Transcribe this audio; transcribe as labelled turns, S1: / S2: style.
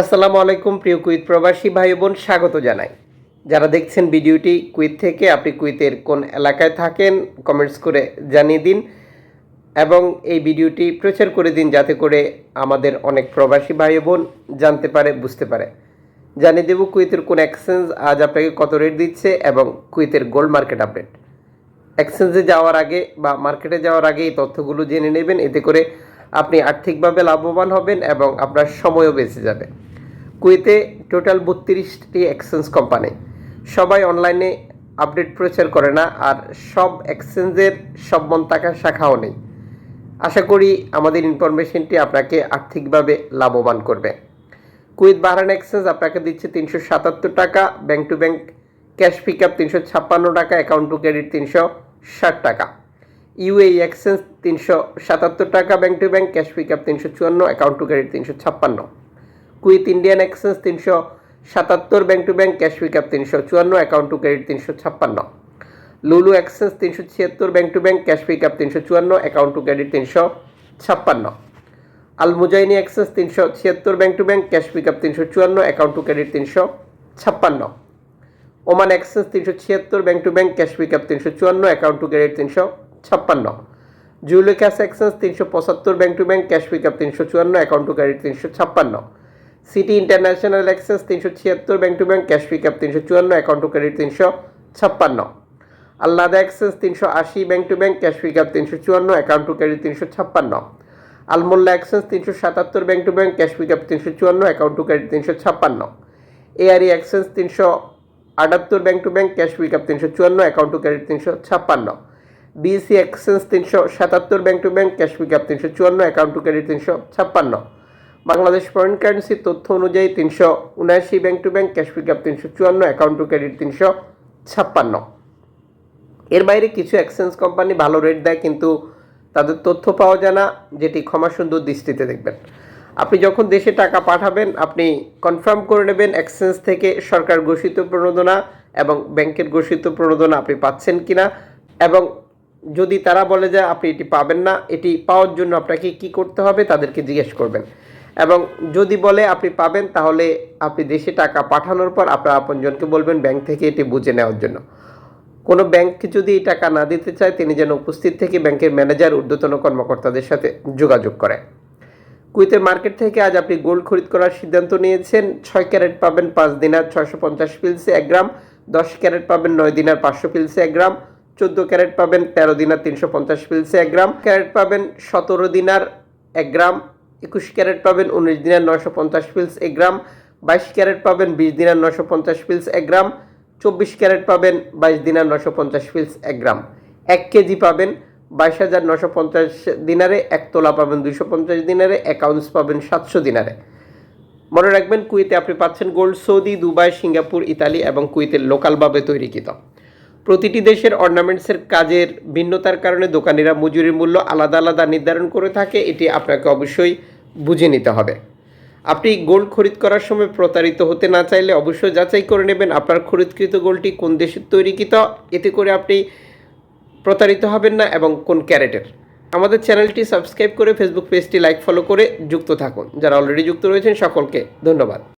S1: আসসালামু আলাইকুম প্রিয় কুইত প্রবাসী ভাই বোন, স্বাগত জানাই। যারা দেখছেন ভিডিওটি কুইত থেকে, আপনি কুইতের কোন এলাকায় থাকেন কমেন্টস করে জানিয়ে দিন এবং এই ভিডিওটি প্রচার করে দিন যাতে করে আমাদের অনেক প্রবাসী ভাই বোন জানতে পারে, বুঝতে পারে। জানিয়ে দেব কুইতের কোন এক্সচেঞ্জ আজ আপনাকে কত রেট দিচ্ছে এবং কুইতের গোল্ড মার্কেট আপডেট এক্সচেঞ্জে যাওয়ার আগে বা মার্কেটে যাওয়ার আগে এই তথ্যগুলো জেনে নেবেন, এতে করে আপনি আর্থিকভাবে লাভবান হবেন এবং আপনার সময়ও বেঁচে যাবে। কুয়েতে টোটাল বত্রিশটি এক্সচেঞ্জ কোম্পানি। সবাই অনলাইনে আপডেট প্রচার করে না, আর সব এক্সচেঞ্জের সব মন্তাকা শাখাও নেই। আশা করি আমাদের ইনফরমেশনটি আপনাকে আর্থিকভাবে লাভবান করবে। কুয়েত বাহরান এক্সচেঞ্জ আপনাকে দিচ্ছে তিনশো সাতাত্তর টাকা, bank to bank cash pick up তিনশো ছাপ্পান্ন টাকা, অ্যাকাউন্ট টু ক্রেডিট তিনশো ষাট টাকা। ইউএই এক্সচেঞ্জ তিনশো সাতাত্তর টাকা, bank to bank cash pick up তিনশো চুয়ান্ন, অ্যাকাউন্ট টু ক্রেডিট তিনশো ছাপ্পান্ন। কুইথ ইন্ডিয়ান এক্সচেঞ্জ তিনশো সাতাত্তর, bank to bank cash pick up তিনশো চুয়ান্ন, অ্যাকাউন্ট টু ক্রেডিট তিনশো ছাপ্পান্ন। লুলু এক্সচেঞ্জ তিনশো ছিয়াত্তর, bank to bank cash pick up তিনশো চুয়ান্ন, অ্যাকাউন্ট টু ক্রেডিট তিনশো ছাপ্পান্ন। আল মুজাইনি এক্সচেঞ্জ তিনশো ছিয়াত্তর, bank to bank cash pick up তিনশো চুয়ান্ন, অ্যাকাউন্ট টু ক্রেডিট তিনশো ছাপ্পান্ন। ওমান এক্সচেঞ্জ তিনশো ছিয়াত্তর, bank to bank cash pick up তিনশো চুয়ান্ন, অ্যাকাউন্ট টু ক্রেডিট তিনশো ছাপ্পান্ন। ক্যাশ এক্সচেঞ্জ তিনশো পঁচাত্তর, bank to bank cash pick up তিনশো চুয়ান্ন, অ্যাকাউন্ট টু ক্রেডিট তিনশো ছাপ্পান্ন। সিটি ইন্টারন্যাশনাল এক্সচেঞ্জ তিনশো ছিয়াত্তর, bank to bank, cash pick up তিনশো চুয়ান্ন, অ্যাকাউন্ট টু ক্রেডিট তিনশো ছাপ্পান্ন। আল্লাদা এক্সচেঞ্জ তিনশো আশি, bank to bank, cash pick up তিনশো চুয়ান্ন, অ্যাকাউন্ট টু ক্রেডিট তিনশো ছাপ্পান্ন। আলমোল্লা এক্সচেঞ্জ তিনশো সাতাত্তর, bank to bank, cash pick up তিনশো চুয়ান্ন, অ্যাকাউন্ট টু ক্রেডিট তিনশো ছাপ্পান্ন। এআরই এক্সচেঞ্জ তিনশো আটাত্তর, bank to bank, cash pick up তিনশো চুয়ান্ন, অ্যাকাউন্ট টু ক্রেডিট তিনশো ছাপ্পান্ন। বিএসসি এক্সচেঞ্জ তিনশো সাতাত্তর, bank to bank, cash pick up তিনশো চুয়ান্ন, অ্যাকাউন্ট টু ক্রেডিট তিনশো ছাপ্পান্ন। বাংলাদেশ ফরেন কারেন্সির তথ্য অনুযায়ী তিনশো উনআশি bank to bank cash pick up তিনশো চুয়ান্ন অ্যাকাউন্ট টু ক্রেডিট তিনশো ছাপ্পান্ন। এর বাইরে কিছু এক্সচেঞ্জ কোম্পানি ভালো রেট দেয়, কিন্তু তাদের তথ্য পাওয়া যায় না, যেটি ক্ষমা সুন্দর দৃষ্টিতে দেখবেন। আপনি যখন দেশে টাকা পাঠাবেন, আপনি কনফার্ম করে নেবেন এক্সচেঞ্জ থেকে সরকার ঘোষিত প্রণোদনা এবং ব্যাংকের ঘোষিত প্রণোদনা আপনি পাচ্ছেন কিনা এবং যদি তারা বলে যে আপনি এটি পাবেন না, এটি পাওয়ার জন্য আপনাকে কি করতে হবে তাদেরকে জিজ্ঞেস করবেন। এবং যদি বলে আপনি পাবেন, তাহলে আপনি দেশে টাকা পাঠানোর পর আপনার আপনজনকে বলবেন ব্যাংক থেকে এটি বুঝে নেওয়ার জন্য। কোনো ব্যাংক যদি এই টাকা না দিতে চায়, তিনি যেন উপস্থিত থেকে ব্যাংকের ম্যানেজার, ঊর্ধ্বতন কর্মকর্তাদের সাথে যোগাযোগ করে। কুইতের মার্কেট থেকে আজ আপনি গোল্ড খরিদ করার সিদ্ধান্ত নিয়েছেন। ছয় ক্যারেট পাবেন পাঁচ দিনার ছয়শো পঞ্চাশ পিলসে এক গ্রাম, দশ ক্যারেট পাবেন নয় দিনার পাঁচশো পিলসে এক গ্রাম। চোদ্দ ক্যারেট পাবেন, তেরো দিনার তিনশো পঞ্চাশ পিলসে এক গ্রাম। ক্যারেট পাবেন সতেরো দিনার এক গ্রাম। একুশ ক্যারেট পাবেন উনিশ দিনার নশো পঞ্চাশ পিলস এক গ্রাম। বাইশ ক্যারেট পাবেন বিশ দিনার নশো পঞ্চাশ পিলস এক গ্রাম। চব্বিশ ক্যারেট পাবেন বাইশ দিনার নশো পঞ্চাশ পিলস এক গ্রাম। এক কেজি পাবেন বাইশ হাজার নশো পঞ্চাশ দিনারে, এক তোলা পাবেন দুইশো পঞ্চাশ দিনারে, এক আউন্স পাবেন সাতশো দিনারে। মনে রাখবেন কুইতে আপনি পাচ্ছেন gold Saudi, Dubai, Singapore, Italy এবং কুইতের লোকালভাবে তৈরিকৃত। প্রতিটি দেশের অর্নামেন্টসের কাজের ভিন্নতার কারণে দোকানিরা মজুরির মূল্য আলাদা আলাদা নির্ধারণ করে থাকে, এটি আপনাকে অবশ্যই বুঝে নিতে হবে। আপনি গোল্ড খরিদ করার সময় প্রতারিত হতে না চাইলে অবশ্যই যাচাই করে নেবেন আপনার খরিদকৃত গোল্ডটি কোন দেশের তৈরিকৃত, এতে করে আপনি প্রতারিত হবেন না এবং কোন ক্যারেটের। আমাদের চ্যানেলটি সাবস্ক্রাইব করে ফেসবুক পেজটি লাইক, ফলো করে যুক্ত থাকুন। যারা অলরেডি যুক্ত রয়েছেন সকলকে ধন্যবাদ।